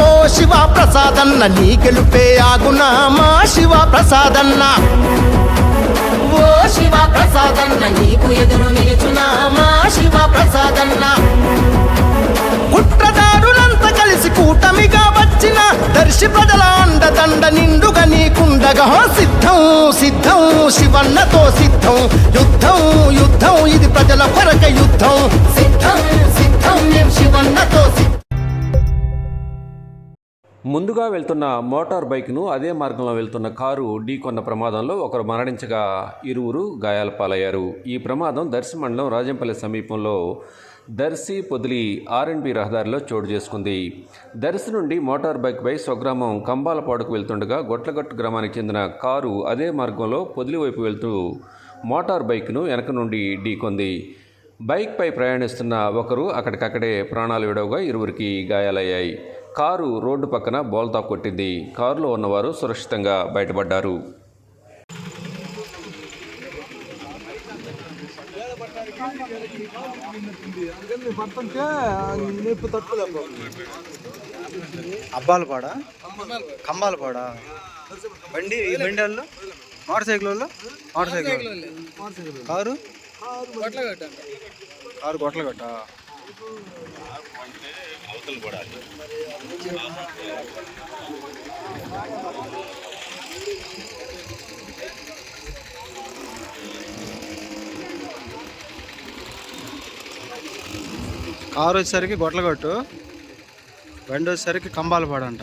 ఓ శివ ప్రసాదన్న నీ గెలుపే ఆగునా మా శివ ప్రసాదన్న. ఓ శివ ప్రసాదన్న నీకు ఎదురు నిలుచునా మా శివ ప్రసాదన్న. కుట్రదారులంతా కలిసి కూటమిగా వచ్చిన దర్శి ప్రజల అండదండ నిండుగా నీకుండగా సిద్ధం సిద్ధం శివన్నతో సిద్ధం యుద్ధం యుద్ధం ఇది ప్రజల కొరక యుద్ధం. ముందుగా వెళ్తున్న మోటార్ బైక్ను అదే మార్గంలో వెళ్తున్న కారు ఢీకొన్న ప్రమాదంలో ఒకరు మరణించగా ఇరువురు గాయాల పాలయ్యారు. ఈ ప్రమాదం దర్శి మండలం రాజంపల్లి సమీపంలో దర్శి పొదిలి ఆర్ఎండ్బి రహదారిలో చోటు చేసుకుంది. దర్శి నుండి మోటార్ బైక్పై స్వగ్రామం కంబాలపాడుకు వెళ్తుండగా గొట్లగట్టు గ్రామానికి చెందిన కారు అదే మార్గంలో పొదిలి వైపు వెళ్తూ మోటార్ బైక్ను వెనక నుండి ఢీకొంది బైక్పై ప్రయాణిస్తున్న ఒకరు అక్కడికక్కడే ప్రాణాలు విడవగా ఇరువురికి గాయాలయ్యాయి. కారు రోడ్డు పక్కన బోల్తా కొట్టింది. కారులో ఉన్నవారు సురక్షితంగా బయటపడ్డారు. అబ్బాలపాడ? కంబాలపాడ? బండి బండి వాళ్ళు మోటార్ సైకిల్ వాళ్ళు మోటార్ సైకిల్ కారు? కారు గొట్టలు కారు వచ్చేసరికి గొట్లగట్టు బండి వచ్చేసరికి కంబాలపాడు అంట